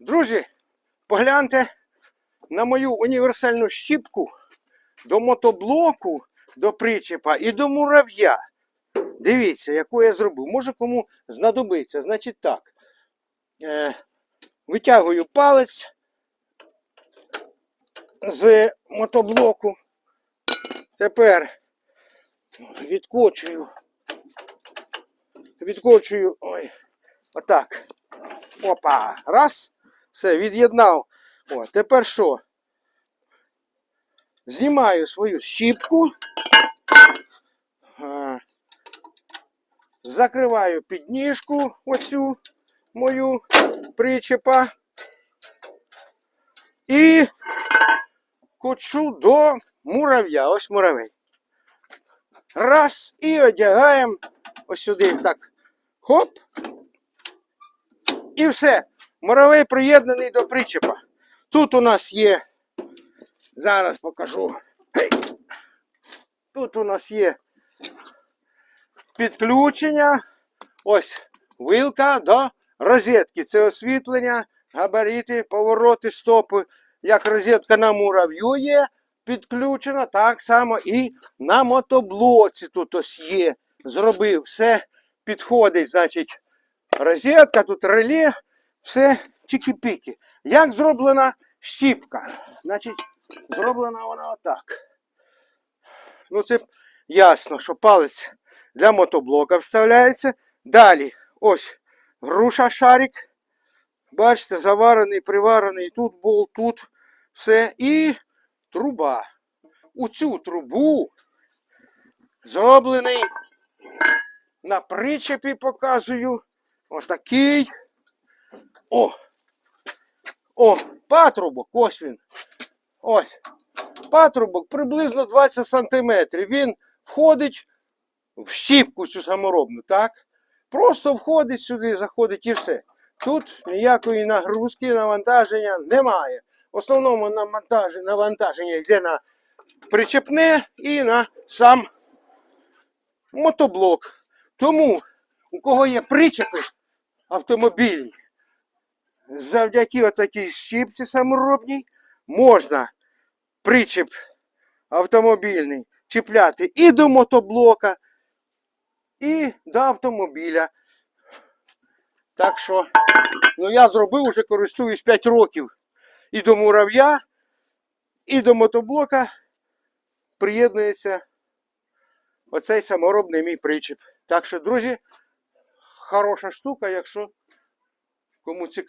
Друзі, погляньте на мою універсальну щіпку до мотоблоку, до причепа і до мурав'я. Дивіться, яку я зробив. Може кому знадобиться. Значить так. Е, витягую палець з мотоблоку. Тепер відкочую. Відкочую. Ой. Отак. Опа. Раз. Все, від'єднав. О, тепер що? Знімаю свою щіпку. Закриваю підніжку оцю мою причепа. І кочу до мурав'я. Ось муравей. Раз. І одягаємо ось сюди. Так. Хоп. І все. Муравей приєднаний до причепа. Тут у нас є. Зараз покажу. Тут у нас є підключення. Ось вилка до розетки. Це освітлення, габарити, повороти, стопи. Як розетка на мурав'ю є підключена, так само і на мотоблоці тут ось є. Зробив все, підходить, значить, розетка, тут реле, все чики-піки. Як зроблена щіпка? Значить, зроблена вона отак. Ну, це ясно, що палець для мотоблока вставляється. Далі, ось груша шарик. Бачите, заварений, приварений, тут болт, тут все. І труба. У цю трубу зроблений на причепі показую. Отакий. О! О, патрубок, ось він. Ось. Патрубок приблизно 20 сантиметрів. Він входить в щіпку цю саморобну, так? Просто входить сюди, заходить і все. Тут ніякої нагрузки, навантаження немає. В основному навантаження йде на причепне і на сам мотоблок. Тому, у кого є причепи автомобільні, завдяки отакій щіпці саморобній, можна причеп автомобільний чіпляти і до мотоблока, і до автомобіля. Так що, ну я зробив, вже користуюсь 5 років. І до мурав'я, і до мотоблока приєднується оцей саморобний мій причіп. Так що, друзі, хороша штука, якщо кому цікаво.